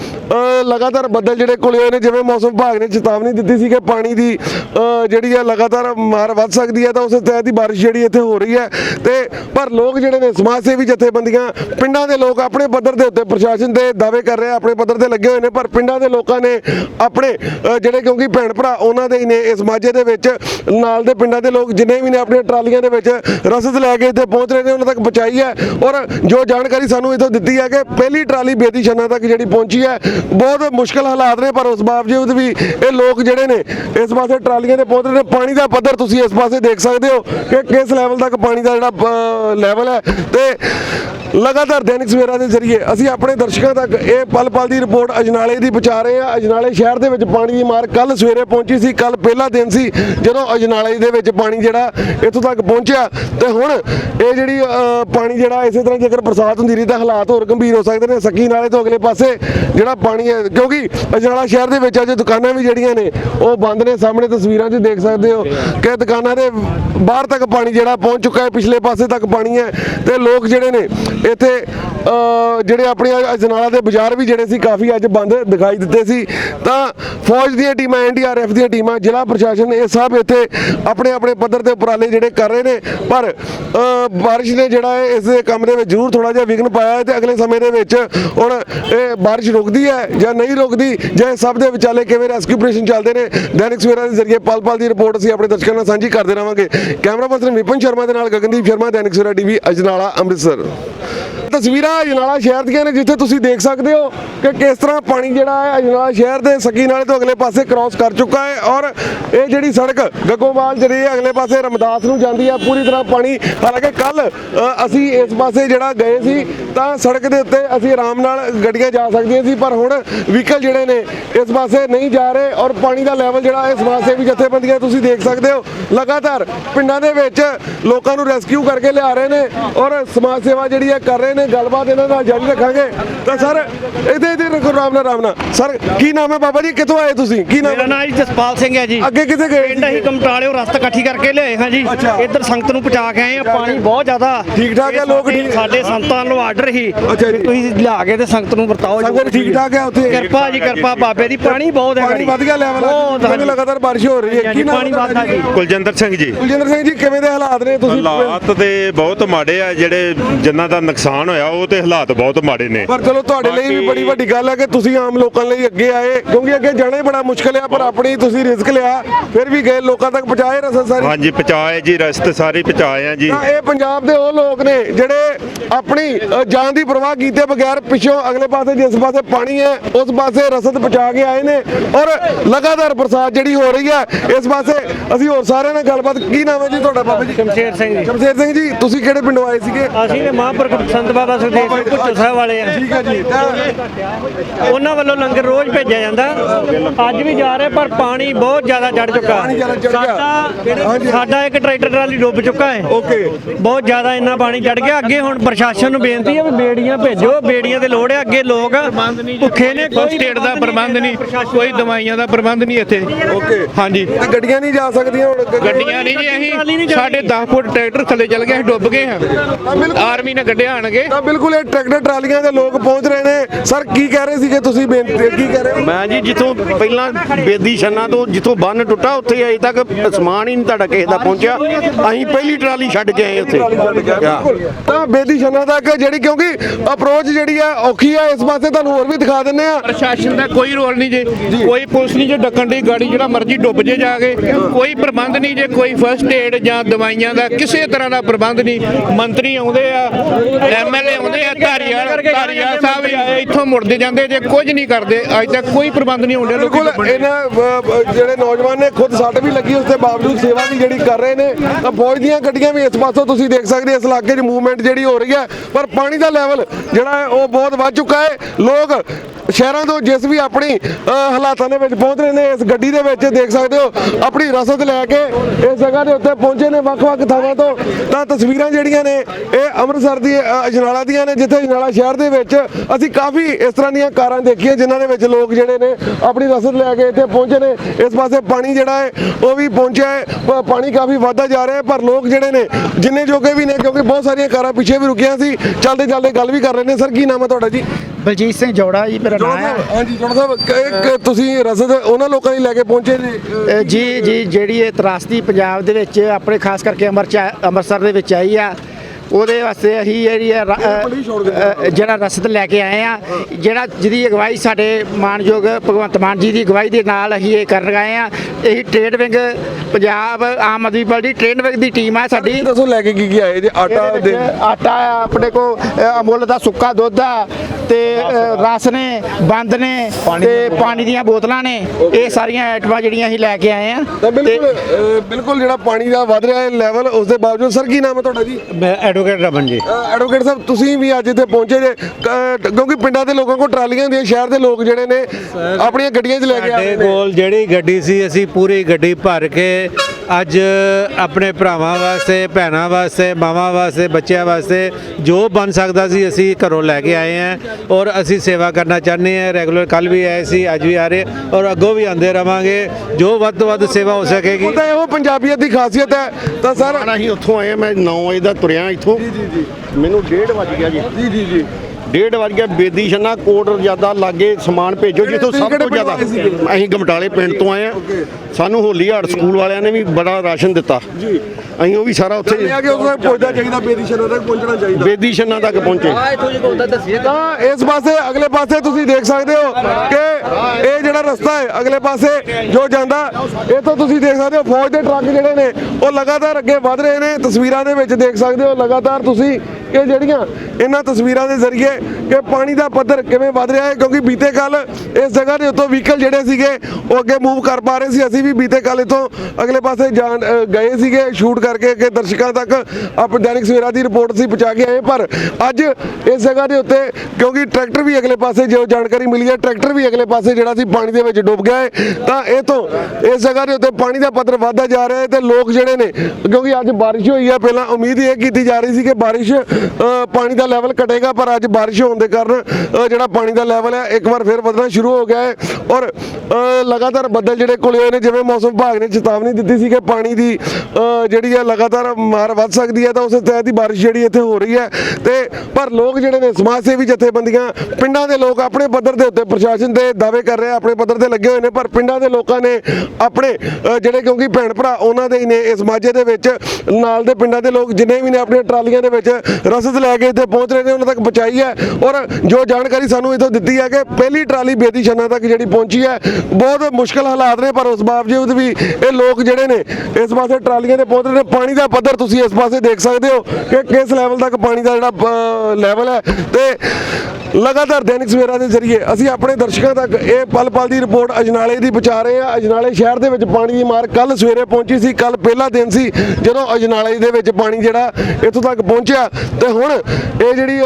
ਲਗਾਤਾਰ ਬੱਦਲ ਜਿਹੜੇ ਘੁਲੇ ਹੋਏ ਨੇ ਜਿਵੇਂ ਮੌਸਮ ਵਿਭਾਗ ਨੇ ਚੇਤਾਵਨੀ ਦਿੱਤੀ ਸੀ ਕਿ ਪਾਣੀ ਦੀ ਅ, ਜਿਹੜੀ ਹੈ ਲਗਾਤਾਰ ਮਾਰ ਵੱਧ ਸਕਦੀ ਹੈ ਤਾਂ ਉਸੇ ਤਹਿਤ ਦੀ ਬਾਰਿਸ਼ ਜਿਹੜੀ ਇੱਥੇ ਹੋ ਰਹੀ ਹੈ ਤੇ ਪਰ ਲੋਕ ਜਿਹੜੇ ਨੇ ਸਮਾਜ ਸੇਵੀ ਜਥੇਬੰਦੀਆਂ ਪਿੰਡਾਂ ਦੇ ਲੋਕ ਆਪਣੇ ਪੱਧਰ ਦੇ ਉੱਤੇ ਪ੍ਰਸ਼ਾਸਨ ਦੇ ਦਾਅਵੇ ਕਰ ਰਹੇ ਆ, ਆਪਣੇ ਪੱਧਰ ਤੇ ਲੱਗੇ ਹੋਏ ਨੇ ਪਰ ਪਿੰਡਾਂ ਦੇ ਲੋਕਾਂ ਨੇ ਆਪਣੇ ਜਿਹੜੇ ਕਿਉਂਕਿ ਭੈਣ ਭਰਾ ਉਹਨਾਂ ਦੇ ਹੀ ਨੇ ਇਸ ਮਾਝੇ ਦੇ ਵਿੱਚ ਨਾਲ ਦੇ ਪਿੰਡਾਂ ਦੇ ਲੋਕ ਜਿੰਨੇ ਵੀ ਨੇ ਆਪਣੀਆਂ ਟਰਾਲੀਆਂ ਦੇ ਵਿੱਚ ਰਸਦ ਲੈ ਕੇ ਇੱਥੇ ਪਹੁੰਚ ਰਹੇ ਨੇ ਉਹਨਾਂ ਤੱਕ ਪਹੁੰਚਾਈ ਹੈ। ਔਰ ਜੋ ਜਾਣਕਾਰੀ ਸਾਨੂੰ ਇੱਥੋਂ ਦਿੱਤੀ ਹੈ ਕਿ ਪਹਿਲੀ ਟਰਾਲੀ ਬੇਦੀ ਛੰਨਾ ਤੱਕ ਜਿਹੜੀ ਪਹੁੰਚੀ ਹੈ ਬਹੁਤ ਮੁਸ਼ਕਲ ਹਾਲਾਤ ਨੇ ਪਰ ਉਸ ਬਾਵਜੂਦ ਵੀ ਇਹ ਲੋਕ ਜਿਹੜੇ ਨੇ ਇਸ ਪਾਸੇ ਟਰਾਲੀਆਂ ਤੇ ਪਹੁੰਚ ਰਹੇ ਨੇ ਪਾਣੀ ਦਾ ਪੱਧਰ ਤੁਸੀਂ ਇਸ ਪਾਸੇ ਦੇਖ ਸਕਦੇ ਹੋ ਕਿ ਕਿਸ ਲੈਵਲ ਤੱਕ ਪਾਣੀ ਦਾ ਜਿਹੜਾ ਲੈਵਲ ਹੈ। ਤੇ ਲਗਾਤਾਰ ਦੈਨਿਕ ਸਵੇਰਾ ਦੇ ਜ਼ਰੀਏ ਅਸੀਂ ਆਪਣੇ ਦਰਸ਼ਕਾਂ ਤੱਕ ਇਹ ਪਲ ਪਲ ਦੀ ਰਿਪੋਰਟ ਅਜਨਾਲੇ ਦੀ ਪਹੁੰਚਾ ਰਹੇ ਹਾਂ। ਅਜਨਾਲੇ ਸ਼ਹਿਰ ਦੇ ਵਿੱਚ ਪਾਣੀ ਦੀ ਮਾਰ ਕੱਲ ਸਵੇਰੇ ਪਹੁੰਚੀ ਸੀ ਕੱਲ ਪਹਿਲਾ ਦਿਨ ਸੀ ਜਦੋਂ ਅਜਨਾਲੇ ਦੇ ਵਿੱਚ ਪਾਣੀ ਜਿਹੜਾ ਇੱਥੋਂ ਤੱਕ ਪਹੁੰਚਿਆ। ਤੇ ਹੁਣ ਇਹ ਜਿਹੜੀ ਪਾਣੀ ਜਿਹੜਾ ਇਸੇ ਤਰ੍ਹਾਂ ਜੇਕਰ ਬਰਸਾਤ ਹੁੰਦੀ ਰਹੀ ਤਾਂ ਹਾਲਾਤ ਹੋਰ ਗੰਭੀਰ ਹੋ ਸਕਦੇ ਨੇ। ਸੱਕੀ ਨਾਲੇ ਤੋਂ ਅਗਲੇ ਪਾਸੇ ਜਿਹੜਾ ਪਾਣੀ ਹੈ, ਕਿਉਂਕਿ ਅਜਨਾਲਾ ਸ਼ਹਿਰ ਦੇ ਵਿੱਚ ਅੱਜ ਦੁਕਾਨਾਂ ਵੀ ਜਿਹੜੀਆਂ ਨੇ, ਉਹ ਬੰਦ ਨੇ। ਸਾਹਮਣੇ ਤਸਵੀਰਾਂ 'ਚ ਦੇਖ ਸਕਦੇ ਹੋ ਕਿ ਦੁਕਾਨਾਂ ਦੇ ਬਾਹਰ ਤੱਕ ਪਾਣੀ ਜਿਹੜਾ ਪਹੁੰਚ ਚੁੱਕਾ ਹੈ, ਪਿਛਲੇ ਪਾਸੇ ਤੱਕ ਪਾਣੀ ਹੈ। ਤੇ ਲੋਕ ਜਿਹੜੇ ਨੇ ਇੱਥੇ ਜਿਹੜੇ ਆਪਣੇ ਅਜਨਾਲਾ ਦੇ ਬਾਜ਼ਾਰ ਵੀ ਜਿਹੜੇ ਸੀ, ਕਾਫੀ ਅੱਜ ਬੰਦ ਦਿਖਾਈ ਦਿੱਤੇ ਸੀ। ਤਾਂ ਫੌਜ ਦੀਆਂ ਟੀਮਾਂ ਐਨਡੀਆਰਐਫ ਦੀਆਂ ਟੀਮਾਂ, ਜ਼ਿਲ੍ਹਾ ਪ੍ਰਸ਼ਾਸਨ, ਇਹ ਸਭ ਇੱਥੇ ਆਪਣੇ ਆਪਣੇ ਪੱਧਰ ਤੇ ਉਪਰਾਲੇ ਜਿਹੜੇ ਕਰ ਰਹੇ ਨੇ। ਪਰ ਬਾਰਿਸ਼ ਨੇ ਜਿਹੜਾ ਹੈ ਇਸ ਦੇ ਕੰਮ ਦੇ ਵਿੱਚ ਜ਼ਰੂਰ ਥੋੜਾ ਜਿਹਾ ਵਿਘਨ ਪਾਇਆ ਹੈ ਤੇ ਅਗਲੇ ਸਮੇਂ ਦੇ ਵਿੱਚ ਹੁਣ ਇਹ ਬਾਰਿਸ਼ ਰੁਕਦੀ ਹੈ ਜਾਂ ਨਹੀਂ ਰੁਕਦੀ ਜਾਂ ਇਹ ਸਭ ਦੇ ਵਿਚਾਲੇ ਕਿਵੇਂ ਰੈਸਕਿਊ ਆਪਰੇਸ਼ਨ ਚੱਲਦੇ ਨੇ, ਦੈਨਿਕ ਸਵੇਰਾ ਦੇ ਜ਼ਰੀਏ ਪਲ ਪਲ ਦੀ ਰਿਪੋਰਟ ਅਸੀਂ ਆਪਣੇ ਦਰਸ਼ਕਾਂ ਨਾਲ ਸਾਂਝੀ ਕਰਦੇ ਰਹਾਂਗੇ ਕੈਮਰਾ ਪਰਸਨ ਵਿਪਨ ਸ਼ਰਮਾ ਦੇ ਨਾਲ ਗਗਨਦੀਪ ਸ਼ਰਮਾ, ਦੈਨਿਕ ਸਵੇਰਾ ਟੀਵੀ ਅਜਨਾਲਾ, ਅੰਮ੍ਰਿਤਸਰ। ਤਸਵੀਰਾਂ ਅਜਨਾਲਾ ਸ਼ਹਿਰ ਦੀਆਂ ਨੇ, ਜਿੱਥੇ ਤੁਸੀਂ ਦੇਖ ਸਕਦੇ ਹੋ ਕਿ ਕਿਸ ਤਰ੍ਹਾਂ ਪਾਣੀ ਜਿਹੜਾ ਹੈ ਅਜਨਾਲਾ ਸ਼ਹਿਰ ਦੇ ਸਕੀ ਨਾਲੇ ਤੋਂ ਅਗਲੇ ਪਾਸੇ ਕ੍ਰਾਸ ਕਰ ਚੁੱਕਾ ਹੈ ਔਰ ਇਹ ਜਿਹੜੀ ਸੜਕ ਗੱਗੋਵਾਲ ਜਿਹੜੀ ਹੈ ਅਗਲੇ ਪਾਸੇ ਰਮਦਾਸ ਨੂੰ ਜਾਂਦੀ ਹੈ, ਪੂਰੀ ਤਰ੍ਹਾਂ ਪਾਣੀ, ਹਾਲਾਂਕਿ ਕੱਲ ਅਸੀਂ ਇਸ ਪਾਸੇ ਜਿਹੜਾ ਗਏ ਸੀ ਤਾਂ ਸੜਕ ਦੇ ਉੱਤੇ ਅਸੀਂ ਆਰਾਮ ਨਾਲ ਗੱਡੀਆਂ ਜਾ ਸਕਦੀਆਂ ਸੀ, ਪਰ ਹੁਣ ਵਹੀਕਲ ਜਿਹੜੇ ਨੇ ਇਸ ਪਾਸੇ ਨਹੀਂ ਜਾ ਰਹੇ ਔਰ ਪਾਣੀ ਦਾ ਲੈਵਲ ਜਿਹੜਾ ਹੈ ਸਮਾਜ ਸੇਵੀ ਜਥੇਬੰਦੀਆਂ ਤੁਸੀਂ ਦੇਖ ਸਕਦੇ ਹੋ, ਲਗਾਤਾਰ ਪਿੰਡਾਂ ਦੇ ਵਿੱਚ ਲੋਕਾਂ ਨੂੰ ਰੈਸਕਿਊ ਕਰਕੇ ਲਿਆ ਰਹੇ ਨੇ ਔਰ ਸਮਾਜ ਸੇਵਾ ਜਿਹੜੀ ਹੈ ਕਰ ਰਹੇ ਨੇ। ਗੱਲਬਾਤ ਇਹਨਾਂ ਨਾਲ ਜਾਰੀ ਰੱਖਾਂਗੇ। ਤਾਂ ਸਰ ਇਹਦੇ ਇਹਦੇ ਰੱਖੋ ਰਾਮ ਨਾਲ ਰਾਮ ਨਾਲ। ਸਰ ਕੀ ਨਾਮ ਹੈ ਬਾਬਾ ਜੀ? ਕਿੱਥੋਂ ਆਏ ਤੁਸੀਂ? ਕੀ ਨਾਮ ਮੇਰਾ? ਨਾਮ ਜੀ ਜਸਪਾਲ ਸਿੰਘ ਹੈ ਜੀ। ਅੱਗੇ ਕਿੱਥੇ ਗਏ ਪਿੰਡ ਅਸੀਂ ਕਮਟਾਲਿਓ ਰਸਤ ਇਕੱਠੀ ਕਰਕੇ ਲਿਆਏ ਹਾਂ ਜੀ। ਇੱਧਰ ਸੰਗਤ ਨੂੰ ਪਹੁੰਚਾ ਕੇ ਆਏ ਆ ਪਾਣੀ ਬਹੁਤ ਜ਼ਿਆਦਾ। ਠੀਕ ਠਾਕ ਹੈ, ਲੋਕ ਠੀਕ- ਸਾਡੇ ਸੰਤਾਂ ਨੂੰ ਆਰਡਰ ਹੀ ਅੱਛਾ ਜੀ। ਤੁਸੀਂ ਲਿਆ ਕੇ ਤੇ ਸੰਗਤ ਨੂੰ ਵਰਤਾਓ ਜੀ। ਸੰਗਤ ਠੀਕ ਠਾਕ ਹੈ ਉੱਥੇ। ਕਿਰਪਾ ਜੀ ਕਿਰਪਾ ਬਾਬੇ ਦੀ। ਪਾਣੀ ਬਹੁਤ ਹੈ ਪਾਣੀ ਵਧ ਗਿਆ ਲੈਵਲ। ਲਗਾਤਾਰ ਬਾਰਿਸ਼ ਹੋ ਰਹੀ ਹੈ। ਨਾਮ ਪਾਣੀ ਹੈ ਵੱਧਦਾ ਜੀ। ਕੁਲਜਿੰਦਰ ਸਿੰਘ ਜੀ। ਕੁਲਜਿੰਦਰ ਸਿੰਘ ਜੀ ਕਿਵੇਂ ਦੇ ਹਾਲਾਤ ਨੇ ਤੁਸੀਂ? ਹਾਲਾਤ ਤੇ ਬਹੁਤ ਮਾੜੇ ਆ। ਜਿਹੜੇ ਜਿਨ੍ਹਾਂ ਦਾ ਨੁਕਸਾਨ ਹੋਇਆ ਉਹ ਤੇ ਹਾਲਾਤ ਬਹੁਤ ਮਾੜੇ ਨੇ। ਪਰ ਚਲੋ ਤੁਹਾਡੇ ਲਈ ਵੀ ਬੜੀ ਵੱਡੀ ਗੱਲ ਹੈ ਕਿ ਤੁਸੀਂ ਆਮ ਲੋਕਾਂ ਲਈ ਅੱਗੇ ਆਏ ਕਿਉਂਕਿ ਅੱਗੇ ਜਾਣਾ ਹੀ ਬੜਾ ਮੁਸ਼ਕਲ ਆ ਪਰ ਆਪਣੀ ਤੁਸੀਂ ਰਿਸਕ ਲਿਆ ਫਿਰ ਵੀ ਗਏ ਲੋਕਾਂ ਤੱਕ ਪਹੁੰਚਾਏ ਰਸਦ ਸਾਰੀ? ਹਾਂਜੀ ਪਚਾਏ ਜੀ ਰਸਤ ਸਾਰੇ ਪਚਾਏ ਆ ਜੀ। ਤਾਂ ਇਹ ਪੰਜਾਬ ਦੇ ਉਹ ਲੋਕ ਨੇ ਜਿਹੜੇ ਆਪਣੀ ਅ, ਜਾਨ ਦੀ ਪਰਵਾਹ ਕੀਤੇ ਬਗੈਰ ਪਿੱਛੋਂ ਅਗਲੇ ਪਾਸੇ ਜਿਸ ਪਾਸੇ ਪਾਣੀ ਹੈ ਉਸ ਪਾਸੇ ਰਸਦ ਪਹੁੰਚਾ ਕੇ ਆਏ ਨੇ ਔਰ ਲਗਾਤਾਰ ਬਰਸਾਤ ਜਿਹੜੀ ਹੋ ਰਹੀ ਹੈ ਇਸ ਪਾਸੇ ਅਸੀਂ ਹੋਰ ਸਾਰਿਆਂ ਨਾਲ ਗੱਲਬਾਤ ਕੀ ਨਾਮ ਹੈ ਜੀ ਤੁਹਾਡਾ ਬਾਬਾ ਜੀ? ਸ਼ਮਸ਼ੇਰ ਸਿੰਘ ਜੀ। ਸ਼ਮਸ਼ੇਰ ਸਿੰਘ ਜੀ ਤੁਸੀਂ ਕਿਹੜੇ ਪਿੰਡੋਂ ਆਏ ਸੀਗੇ? ਅਸੀਂ ਨੇ ਮਹਾਂਪੁਰਖ ਸੰਤ ਬਾਬਾ ਸੁਖਦੇਵ ਸਿੰਘ ਭੁੱਚੋ ਸਾਹਿਬ ਵਾਲੇ ਆ। ਠੀਕ ਹੈ ਜੀ ਉਹਨਾਂ ਵੱਲੋਂ ਲੰਗਰ ਰੋਜ਼ ਭੇਜਿਆ ਜਾਂਦਾ। ਅੱਜ ਵੀ ਜਾ ਰਹੇ ਪਰ ਪਾਣੀ ਬਹੁਤ ਜ਼ਿਆਦਾ ਚੜ ਚੁੱਕਾ। ਸਾਡਾ ਇੱਕ ਟਰੈਕਟਰ ਟਰਾਲੀ ਡੁੱਬ ਚੁੱਕਾ ਹੈ। ਓਕੇ। ਬਹੁਤ ਜ਼ਿਆਦਾ ਇੰਨਾ ਪਾਣੀ ਚੜ ਗਿਆ। ਅੱਗੇ ਹੁਣ ਪ੍ਰਸ਼ਾਸਨ ਨੂੰ ਬੇਨਤੀ ਹੈ ਵੀ ਬੇੜੀਆਂ ਭੇਜੋ। ਬੇੜੀਆਂ ਤੇ ਲੋੜ ਹੈ। ਅੱਗੇ ਲੋਕ ਭੁੱਖੇ ਨੇ ਫਸਟ ਏਡ ਦਾ ਪ੍ਰਬੰਧ ਨਹੀਂ ਕੋਈ ਦਵਾਈਆਂ ਦਾ ਪ੍ਰਬੰਧ ਨਹੀਂ ਇੱਥੇ। ਓਕੇ। ਹਾਂਜੀ। ਗੱਡੀਆਂ ਨਹੀਂ ਜਾ ਸਕਦੀਆਂ ਹੁਣ? ਅੱਗੇ? ਗੱਡੀਆਂ ਨਹੀਂ ਜੀ ਅਸੀਂ ਸਾਡੇ 10 ਫੁੱਟ ਟਰੈਕਟਰ ਥੱਲੇ ਚਲ ਗਏ ਅਸੀਂ ਡੁੱਬ ਗਏ ਹਾਂ। ਆਰਮੀ ਨੇ ਗੱਡੇ ਆਣਗੇ। ਤਾਂ ਬਿਲਕੁਲ ਇਹ ਟਰੈਕਟਰ ਟਰਾਲੀਆਂ ਦੇ ਲੋਕ ਪਹੁੰਚ ਰਹੇ ਨੇ। ਸਰ ਕੀ ਕਹਿ ਰਹੇ ਸੀਗੇ ਤੁਸੀਂ? ਬੇਨਤੀ ਕੀ ਕਹਿ ਰਹੇ ਹੋ? ਮੈਂ ਜੀ ਜਿੱਥੋਂ ਪਹਿਲਾਂ ਬੇਦੀ ਛੰਨਾ ਤੋਂ ਜਿੱਥੋਂ ਬੰਨ ਟੁੱਟਾ ਉੱਥੇ ਅਜੇ ਤੱਕ ਸਮਾਨ ਹੀ ਨਹੀਂ ਤੁਹਾਡਾ ਕਿਸੇ ਦਾ ਪਹੁੰਚਿਆ। ਅਸੀਂ ਪਹਿਲੀ ਟਰਾਲੀ ਛੱਡ ਕੇ ਆਏ ਉੱਥੇ। ਤਾਂ ਬੇਦੀ ਸ਼ਨਾ ਤੱਕ ਜਿਹੜੀ ਕਿਉਂਕਿ ਅਪਰੋਚ ਜਿਹੜੀ ਆ ਔਖੀ ਆ ਇਸ ਪਾਸੇ ਤੁਹਾਨੂੰ ਹੋਰ ਵੀ ਦਿਖਾ ਦਿੰਨੇ ਆ। ਪ੍ਰਸ਼ਾਸਨ ਦਾ ਕੋਈ ਰੋਲ ਨਹੀਂ ਜੇ। ਕੋਈ ਪੁਲਿਸ ਨਹੀਂ ਜੇ ਡੱਕਣ ਦੀ ਗਾੜੀ ਜਿਹੜਾ ਮਰਜ਼ੀ ਡੁੱਬ ਜੇ ਜਾ ਕੇ। ਕੋਈ ਪ੍ਰਬੰਧ ਨਹੀਂ ਜੇ ਕੋਈ ਫਸਟ ਏਡ ਜਾਂ ਦਵਾਈਆਂ ਦਾ ਕਿਸੇ ਤਰ੍ਹਾਂ ਦਾ ਪ੍ਰਬੰਧ ਨਹੀਂ। ਮੰਤਰੀ ਆਉਂਦੇ ਆ ਐਮਐਲਏ ਆਉਂਦੇ ਆ ਧਾਰੀਵਾਲ ਧਾਰੀਵਾਲ ਸਾਹਿਬ ਵੀ ਆਏ ਇੱਥੋਂ ਮੁੜਦੇ ਜਾਂਦੇ ਜੇ ਕੁਝ ਨਹੀਂ ਕਰਦੇ ਅੱਜ ਤੱਕ ਕੋਈ ਪ੍ਰਬੰਧ ਨਹੀਂ ਹੁੰਦੇ ਲੋਕੀ ਬਿਲਕੁਲ। ਇਹਨਾਂ ਜਿਹੜੇ ਨੌਜਵਾਨ ਨੇ ਖੁਦ ਸੱਟ ਵੀ ਲੱਗੀ ਉਸ ਦੇ ਬਾਵਜੂਦ ਸੇਵਾ ਵੀ ਜਿਹੜੀ ਕਰ ਰਹੇ ਨੇ ਤਾਂ ਫੌਜ ਦੀਆਂ ਗੱਡੀਆਂ ਵੀ ਇਸ ਪਾਸੋਂ ਤੁਸੀਂ ਦੇਖ ਸਕਦੇ ਹੋ, ਇਸ ਇਲਾਕੇ 'ਚ ਮੂਵਮੈਂਟ ਜਿਹੜੀ ਹੋ ਰਹੀ ਹੈ ਪਰ ਪਾਣੀ ਦਾ ਲੈਵਲ ਜਿਹੜਾ ਹੈ ਉਹ ਬਹੁਤ ਵੱਧ ਚੁੱਕਾ ਹੈ ਲੋਕ ਸ਼ਹਿਰਾਂ ਤੋਂ ਜਿਸ ਵੀ ਆਪਣੀ ਹਾਲਾਤਾਂ ਦੇ ਵਿੱਚ ਪਹੁੰਚ ਰਹੇ ਨੇ ਇਸ ਗੱਡੀ ਦੇ ਵਿੱਚ ਦੇਖ ਸਕਦੇ ਹੋ ਆਪਣੀ ਰਸਦ ਲੈ ਕੇ ਇਸ ਜਗ੍ਹਾ ਦੇ ਉੱਤੇ ਪਹੁੰਚੇ ਨੇ ਵੱਖ-ਵੱਖ ਥਾਵਾਂ ਤੋਂ ਤਾਂ ਤਸਵੀਰਾਂ ਜਿਹੜੀਆਂ ਨੇ ਇਹ ਅੰਮ੍ਰਿਤਸਰ ਦੀ ਅ, ਅਜਨਾਲਾ ਦੀਆਂ ਨੇ ਜਿੱਥੇ ਅਜਨਾਲਾ ਸ਼ਹਿਰ ਦੇ ਵਿੱਚ ਅਸੀਂ ਕਾਫੀ ਇਸ ਤਰ੍ਹਾਂ ਦੀਆਂ ਕਾਰਾਂ ਦੇਖੀਆਂ ਜਿਨ੍ਹਾਂ ਦੇ ਵਿੱਚ ਲੋਕ ਜਿਹੜੇ ਨੇ ਆਪਣੀ ਰਸਦ ਲੈ ਕੇ ਇੱਥੇ ਪਹੁੰਚੇ ਨੇ। ਇਸ ਪਾਸੇ ਪਾਣੀ ਜਿਹੜਾ ਹੈ ਉਹ ਵੀ ਪਹੁੰਚਿਆ ਹੈ। ਪਾਣੀ ਕਾਫੀ ਵੱਧਦਾ ਜਾ ਰਿਹਾ ਹੈ ਪਰ ਲੋਕ ਜਿਹੜੇ ਨੇ ਜਿੰਨੇ ਜੋਗੇ ਵੀ ਨੇ ਕਿਉਂਕਿ ਬਹੁਤ ਸਾਰੀਆਂ ਕਾਰਾਂ ਪਿੱਛੇ ਵੀ ਰੁਕੀਆਂ ਸੀ ਚੱਲਦੇ ਚੱਲਦੇ ਗੱਲ ਵੀ ਕਰ ਰਹੇ ਨੇ। ਸਰ ਕੀ ਨਾਮ ਹੈ ਤੁਹਾਡਾ ਜੀ? ਬਲਜੀਤ ਸਿੰਘ ਜੋੜਾ ਜੀ ਮੇਰਾ ਨਾਮ ਹੈ। ਹਾਂਜੀ ਜੋੜਾ ਸਾਹਿਬ ਤੁਸੀਂ ਰਸਦ ਉਹਨਾਂ ਲੋਕਾਂ ਲਈ ਲੈ ਕੇ ਪਹੁੰਚੇ ਨੇ ਜੀ ਜੀ ਜਿਹੜੀ ਇਹ ਤਰਾਸਦੀ ਪੰਜਾਬ ਦੇ ਵਿੱਚ ਆਪਣੇ ਖਾਸ ਕਰਕੇ ਅੰਮ੍ਰਿਤਸਰ ਦੇ ਵਿੱਚ ਆਈ ਆ ਉਹਦੇ ਵਾਸਤੇ ਅਸੀਂ ਜਿਹੜੀ ਹੈ ਰ- ਅ, ਅ, ਜਿਹੜਾ ਰਸਦ ਲੈ ਕੇ ਆਏ ਆ ਜਿਹੜਾ ਜਿਹਦੀ ਅਗਵਾਈ ਸਾਡੇ ਮਾਨਯੋਗ ਭਗਵੰਤ ਮਾਨ ਜੀ ਦੀ ਅਗਵਾਈ ਦੇ ਨਾਲ ਅਸੀਂ ਇਹ ਕਰਨ ਆਏ ਆ। ਇਹ trade wing Punjab Aam Aadmi party trade wing ਦੀ ਟੀਮ ਆ ਸਾਡੀ। ਇਹ ਦੱਸੋ ਲੈ ਕੇ ਕੀ ਕੀ ਆਏ ਜੇ ਆਟਾ ਇਹਦੇ ਦੇ ਵਿੱਚ ਆਟਾ ਆ ਆਪਣੇ ਕੋ ਅ, ਅਮੁੱਲ ਦਾ ਸੁੱਕਾ ਦੁੱਧ ਆ ਤੇ ਰਸ ਨੇ ਬੰਦ ਨੇ ਤੇ ਪਾਣੀ ਦੀਆਂ ਬੋਤਲਾਂ ਨੇ। ਇਹ ਸਾਰੀਆਂ ਆਈਟਮਾਂ ਜਿਹੜੀਆਂ ਅਸੀਂ ਲੈ ਕੇ ਆਏ ਆ ਤਾਂ ਬਿਲਕੁਲ ਬਿਲਕੁਲ ਜਿਹੜਾ ਪਾਣੀ ਦਾ ਵੱਧ ਰਿਹਾ ਹੈ ਲੈਵਲ ਉਸ ਦੇ ਬਾਵਜੂਦ ਸਰ ਕੀ ਨਾਮ ਹੈ ਤੁਹਾਡਾ ਜੀ? ਮੈਂ ਐਡਵੋਕੇਟ ਰਮਨ ਜੀ। ਐਡਵੋਕੇਟ ਸਾਹਿਬ ਤੁਸੀਂ ਵੀ ਅੱਜ ਇੱਥੇ ਪਹੁੰਚੇ ਜੇ। ਕ- ਕਿਉਂਕਿ ਪਿੰਡਾਂ ਦੇ ਲੋਕਾਂ ਕੋਲ ਟਰਾਲੀਆਂ ਹੁੰਦੀਆਂ ਸ਼ਹਿਰ ਦੇ ਲੋਕ ਜਿਹੜੇ ਨੇ ਆਪਣੀਆਂ ਗੱਡੀਆਂ 'ਚ ਲੈ ਕੇ ਸਾਡੇ ਆਏ ਨੇ। ਕੋਲ ਜਿਹੜੀ ਗੱਡੀ ਸੀ ਅਸੀਂ ਪੂਰੀ ਗੱਡੀ ਭਰ ਕੇ ਅੱਜ ਆਪਣੇ ਭਰਾਵਾਂ ਵਾਸਤੇ ਭੈਣਾਂ ਵਾਸਤੇ ਮਾਵਾਂ ਵਾਸਤੇ ਬੱਚਿਆਂ ਵਾਸਤੇ ਜੋ ਬਣ ਸਕਦਾ ਸੀ ਅਸੀਂ ਘਰੋਂ ਲੈ ਕੇ ਆਏ ਹਾਂ ਔਰ ਅਸੀਂ ਸੇਵਾ ਕਰਨਾ ਚਾਹੁੰਦੇ ਹਾਂ। ਰੈਗੂਲਰ ਕੱਲ ਵੀ ਆਏ ਸੀ ਅੱਜ ਵੀ ਆ ਰਹੇ ਔਰ ਅੱਗੋਂ ਵੀ ਆਉਂਦੇ ਰਵਾਂਗੇ। ਜੋ ਵੱਧ ਤੋਂ ਵੱਧ ਸੇਵਾ ਹੋ ਸਕੇਗੀ। ਤਾਂ ਇਹੋ ਪੰਜਾਬੀਅਤ ਦੀ ਖਾਸੀਅਤ ਹੈ। ਤਾਂ ਸਰ ਅਸੀਂ ਉੱਥੋਂ ਆਏ ਮੈਂ 9 ਵਜੇ ਦਾ ਤੁਰਿਆ ਇੱਥੋਂ। ਮੈਨੂੰ 1:30 ਵਜ ਗਿਆ ਜੀ। ਜੀ ਜੀ ਜੀ। 1:30 ਵਜ ਗਿਆ ਬੇਦੀ ਛੰਨਾ ਕੋਟ ਜ਼ਿਆਦਾ ਲਾਗੇ ਸਮਾਨ ਭੇਜੋ ਜਿੱਥੋਂ ਸਭ ਤੋਂ ਜ਼ਿਆਦਾ? ਅਸੀਂ ਗਮਟਾਲੇ ਪਿੰਡ ਤੋਂ ਆਏ ਆ ਸਾਨੂੰ ਹੋਲੀ ਹਾਰਟ ਸਕੂਲ ਵਾਲਿਆਂ ਨੇ ਵੀ ਬੜਾ ਰਾਸ਼ਨ ਦਿੱਤਾ। ਜੀ। ਅਸੀਂ ਉਹ ਵੀ ਸਾਰਾ ਉੱਥੇ ਇਹ ਆ ਕਿ ਉਸ ਤੱਕ ਪਹੁੰਚਣਾ ਚਾਹੀਦਾ ਬੇਦੀਸ਼ਨ ਤੱਕ ਪਹੁੰਚਣਾ ਚਾਹੀਦਾ। ਬੇਦੀ ਛੰਨਾ ਤੱਕ ਪਹੁੰਚੇ। ਤਾਂ ਇਸ ਪਾਸੇ ਅਗਲੇ ਪਾਸੇ ਤੁਸੀਂ ਦੇਖ ਸਕਦੇ ਹੋ ਕਿ ਇਹ ਜਿਹੜਾ ਰਸਤਾ ਹੈ ਅਗਲੇ ਪਾਸੇ ਜੋ ਜਾਂਦਾ ਇੱਥੋਂ ਤੁਸੀਂ ਦੇਖ ਸਕਦੇ ਹੋ ਫੌਜ ਦੇ ਟਰੱਕ ਜਿਹੜੇ ਨੇ ਉਹ ਲਗਾਤਾਰ ਅੱਗੇ ਵਧ ਰਹੇ ਨੇ। ਤਸਵੀਰਾਂ ਦੇ ਵਿੱਚ ਦੇਖ ਸਕਦੇ ਹੋ ਲਗਾਤਾਰ ਤੁਸੀਂ ਕਿ ਜਿਹੜੀਆਂ ਇਹਨਾਂ ਤਸਵੀਰਾਂ ਦੇ ਜ਼ਰੀਏ ਕਿ ਪਾਣੀ ਦਾ ਪੱਧਰ ਕਿਵੇਂ ਵਧ ਰਿਹਾ ਹੈ, ਕਿਉਂਕਿ ਬੀਤੇ ਕੱਲ ਇਸ ਜਗ੍ਹਾ ਦੇ ਉੱਤੋਂ ਵਹੀਕਲ ਜਿਹੜੇ ਸੀਗੇ, ਉਹ ਅੱਗੇ ਮੂਵ ਕਰ ਪਾ ਰਹੇ ਸੀ। ਅਸੀਂ ਵੀ ਬੀਤੇ ਕੱਲ ਇੱਥੋਂ ਅਗਲੇ ਪਾਸੇ ਜਾਣ ਗਏ ਸੀਗੇ ਸ਼ੂਟ ਕਰਕੇ ਕਿ ਦਰਸ਼ਕਾਂ ਤੱਕ ਆਪ ਦੈਨਿਕ ਸਵੇਰਾ ਦੀ ਰਿਪੋਰਟ ਅਸੀਂ ਪਹੁੰਚਾ ਕੇ ਆਏ ਪਰ ਅੱਜ ਇਸ ਜਗ੍ਹਾ ਦੇ ਉੱਤੇ, ਕਿਉਂਕਿ ਟਰੈਕਟਰ ਵੀ ਅਗਲੇ ਪਾਸੇ ਜੋ ਜਾਣਕਾਰੀ ਮਿਲੀ ਹੈ ਟਰੈਕਟਰ ਵੀ ਅਗਲੇ ਪਾਸੇ ਜਿਹੜਾ ਸੀ ਪਾਣੀ ਦੇ ਵਿੱਚ ਡੁੱਬ ਗਿਆ ਹੈ। ਤਾਂ ਇਹ ਤੋਂ ਇਸ ਜਗ੍ਹਾ ਦੇ ਉੱਤੇ ਪਾਣੀ ਦਾ ਪੱਧਰ ਵਧਦਾ ਜਾ ਰਿਹਾ ਹੈ ਤੇ ਲੋਕ ਜਿਹੜੇ ਨੇ, ਕਿਉਂਕਿ ਅੱਜ ਬਾਰਿਸ਼ ਹੋਈ ਹੈ, ਪਹਿਲਾਂ ਉਮੀਦ ਇਹ ਕੀਤੀ ਜਾ ਰਹੀ ਸੀ ਕਿ ਬਾਰਿਸ਼ ਪਾਣੀ ਦਾ ਲੈਵਲ ਘਟੇਗਾ, ਪਰ ਅੱਜ ਬਾਰਿਸ਼ ਹੋਣ ਦੇ ਕਾਰਨ ਜਿਹੜਾ ਪਾਣੀ ਦਾ ਲੈਵਲ ਹੈ ਇੱਕ ਵਾਰ ਫਿਰ ਵਧਣਾ ਸ਼ੁਰੂ ਹੋ ਗਿਆ ਹੈ। ਔਰ ਲਗਾਤਾਰ ਬੱਦਲ ਜਿਹੜੇ ਕੋਲੇ ਹੋਏ ਨੇ, ਜਿਵੇਂ ਮੌਸਮ ਵਿਭਾਗ ਨੇ ਚੇਤਾਵਨੀ ਦਿੱਤੀ ਸੀ ਕਿ ਪਾਣੀ ਦੀ ਜਿਹੜੀ ਹੈ ਲਗਾਤਾਰ ਮਾਰ ਵੱਧ ਸਕਦੀ ਹੈ, ਤਾਂ ਉਸੇ ਤਹਿਤ ਦੀ ਬਾਰਿਸ਼ ਜਿਹੜੀ ਇੱਥੇ ਹੋ ਰਹੀ ਹੈ। ਤੇ, ਪਰ ਲੋਕ ਜਿਹੜੇ ਨੇ ਸਮਾਜ ਸੇਵੀ ਜਥੇਬੰਦੀਆਂ, ਪਿੰਡਾਂ ਦੇ ਲੋਕ ਆਪਣੇ ਪੱਧਰ ਦੇ ਉੱਤੇ ਪ੍ਰਸ਼ਾਸਨ ਦੇ ਦਾਅਵੇ ਕਰ ਰਹੇ ਆਪਣੇ ਪੱਧਰ ਤੇ ਲੱਗੇ ਹੋਏ ਨੇ, ਪਰ ਪਿੰਡਾਂ ਦੇ ਲੋਕਾਂ ਨੇ ਆਪਣੇ ਜਿਹੜੇ ਕਿਉਂਕਿ ਭੈਣ ਭਰਾ, ਉਹਨਾਂ ਦੇ ਹੀ ਨੇ, ਇਸ ਮਾਝੇ ਦੇ ਵਿੱਚ, ਨਾਲ ਦੇ ਪਿੰਡਾਂ ਦੇ ਲੋਕ ਜਿੰਨੇ ਵੀ ਨੇ ਆਪਣੀਆਂ ਟਰਾਲੀਆਂ ਦੇ ਵਿੱਚ ਰਸਦ ਲੈ ਕੇ ਇੱਥੇ ਪਹੁੰਚ ਰਹੇ ਨੇ, ਉਹਨਾਂ ਤੱਕ ਪਹੁੰਚਾਈ ਹੈ ਔਰ ਜੋ ਜਾਣਕਾਰੀ ਸਾਨੂੰ ਇਥੋਂ ਦਿੱਤੀ ਹੈ ਕਿ ਪਹਿਲੀ ਟਰਾਲੀ ਬੇਦੀ ਛੰਨਾ ਤੱਕ ਜਿਹੜੀ ਪਹੁੰਚੀ ਹੈ, ਬਹੁਤ ਮੁਸ਼ਕਲ ਹਾਲਾਤ ਨੇ, ਪਰ ਉਸ ਬਾਵਜੂਦ ਵੀ ਇਹ ਲੋਕ ਜਿਹੜੇ ਨੇ, ਇਸ ਪਾਸੇ ਟਰਾਲੀਆਂ ਤੇ ਪਹੁੰਚ ਰਹੇ ਨੇ, ਪਾਣੀ ਦਾ ਪੱਧਰ ਤੁਸੀਂ ਇਸ ਪਾਸੇ ਦੇਖ ਸਕਦੇ ਹੋ ਕਿ ਕਿਸ ਲੈਵਲ ਤੱਕ ਪਾਣੀ ਦਾ ਜਿਹੜਾ ਲੈਵਲ ਹੈ ਤੇ ਲਗਾਤਾਰ ਦੈਨਿਕ ਸਵੇਰਾ ਦੇ ਜ਼ਰੀਏ ਅਸੀਂ ਆਪਣੇ ਦਰਸ਼ਕਾਂ ਤੱਕ ਇਹ ਪਲ ਪਲ ਦੀ ਰਿਪੋਰਟ ਅਜਨਾਲੇ ਦੀ ਪਹੁੰਚਾ ਰਹੇ ਹਾਂ। ਅਜਨਾਲੇ ਸ਼ਹਿਰ ਦੇ ਵਿੱਚ ਪਾਣੀ ਦੀ ਮਾਰ ਕੱਲ ਸਵੇਰੇ ਪਹੁੰਚੀ ਸੀ ਕੱਲ ਪਹਿਲਾ ਦਿਨ ਸੀ ਜਦੋਂ ਅਜਨਾਲੇ ਦੇ ਵਿੱਚ ਪਾਣੀ ਜਿਹੜਾ ਇੱਥੋਂ ਤੱਕ ਪਹੁੰਚਿਆ। ਤੇ ਹੁਣ ਇਹ ਜਿਹੜੀ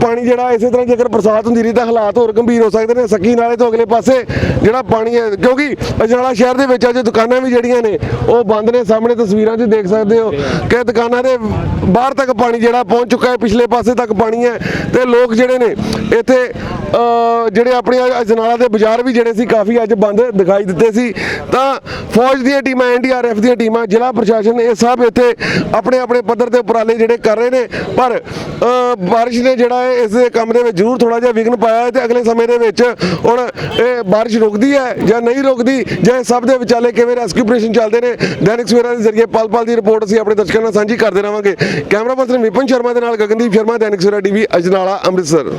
ਪਾਣੀ ਜਿਹੜਾ ਇਸੇ ਤਰ੍ਹਾਂ ਜੇਕਰ ਬਰਸਾਤ ਹੁੰਦੀ ਰਹੀ ਤਾਂ ਹਾਲਾਤ ਹੋਰ ਗੰਭੀਰ ਹੋ ਸਕਦੇ ਨੇ। ਸੱਕੀ ਨਾਲੇ ਤੋਂ ਅਗਲੇ ਪਾਸੇ ਜਿਹੜਾ ਪਾਣੀ ਹੈ, ਕਿਉਂਕਿ ਅਜਨਾਲਾ ਸ਼ਹਿਰ ਦੇ ਵਿੱਚ ਅੱਜ ਦੁਕਾਨਾਂ ਵੀ ਜਿਹੜੀਆਂ ਨੇ, ਉਹ ਬੰਦ ਨੇ। ਸਾਹਮਣੇ ਤਸਵੀਰਾਂ 'ਚ ਦੇਖ ਸਕਦੇ ਹੋ ਕਿ ਦੁਕਾਨਾਂ ਦੇ ਬਾਹਰ ਤੱਕ ਪਾਣੀ ਜਿਹੜਾ ਪਹੁੰਚ ਚੁੱਕਾ ਹੈ, ਪਿਛਲੇ ਪਾਸੇ ਤੱਕ ਪਾਣੀ ਹੈ। ਤੇ ਲੋਕ ਜਿਹੜੇ ਨੇ ਇੱਥੇ ਜਿਹੜੇ ਆਪਣੇ ਅਜਨਾਲਾ ਦੇ ਬਾਜ਼ਾਰ ਵੀ ਜਿਹੜੇ ਸੀ, ਕਾਫੀ ਅੱਜ ਬੰਦ ਦਿਖਾਈ ਦਿੱਤੇ ਸੀ। ਤਾਂ ਫੌਜ ਦੀਆਂ ਟੀਮਾਂ ਐਨਡੀਆਰਐਫ ਦੀਆਂ ਟੀਮਾਂ, ਜ਼ਿਲ੍ਹਾ ਪ੍ਰਸ਼ਾਸਨ, ਇਹ ਸਭ ਇੱਥੇ ਆਪਣੇ ਆਪਣੇ ਪੱਧਰ ਤੇ ਉਪਰਾਲੇ ਜਿਹੜੇ ਕਰ ਰਹੇ ਨੇ। ਪਰ ਬਾਰਿਸ਼ ਨੇ ਜਿਹੜਾ ਹੈ ਇਸ ਦੇ ਕੰਮ ਦੇ ਵਿੱਚ ਜ਼ਰੂਰ ਥੋੜਾ ਜਿਹਾ ਵਿਘਨ ਪਾਇਆ ਹੈ ਤੇ ਅਗਲੇ ਸਮੇਂ ਦੇ ਵਿੱਚ ਹੁਣ ਇਹ ਬਾਰਿਸ਼ ਰੁਕਦੀ ਹੈ ਜਾਂ ਨਹੀਂ ਰੁਕਦੀ ਜਾਂ ਇਹ ਸਭ ਦੇ ਵਿਚਾਲੇ ਕਿਵੇਂ ਰੈਸਕਿਊ ਆਪਰੇਸ਼ਨ ਚੱਲਦੇ ਨੇ, ਦੈਨਿਕ ਸਵੇਰਾ ਦੇ ਜ਼ਰੀਏ ਪਲ ਪਲ ਦੀ ਰਿਪੋਰਟ ਅਸੀਂ ਆਪਣੇ ਦਰਸ਼ਕਾਂ ਨਾਲ ਸਾਂਝੀ ਕਰਦੇ ਰਹਾਂਗੇ ਕੈਮਰਾ ਪਰਸਨ ਵਿਪਨ ਸ਼ਰਮਾ ਦੇ ਨਾਲ ਗਗਨਦੀਪ ਸ਼ਰਮਾ, ਦੈਨਿਕ ਸਵੇਰਾ ਟੀਵੀ ਅਜਨਾਲਾ, ਅੰਮ੍ਰਿਤਸਰ।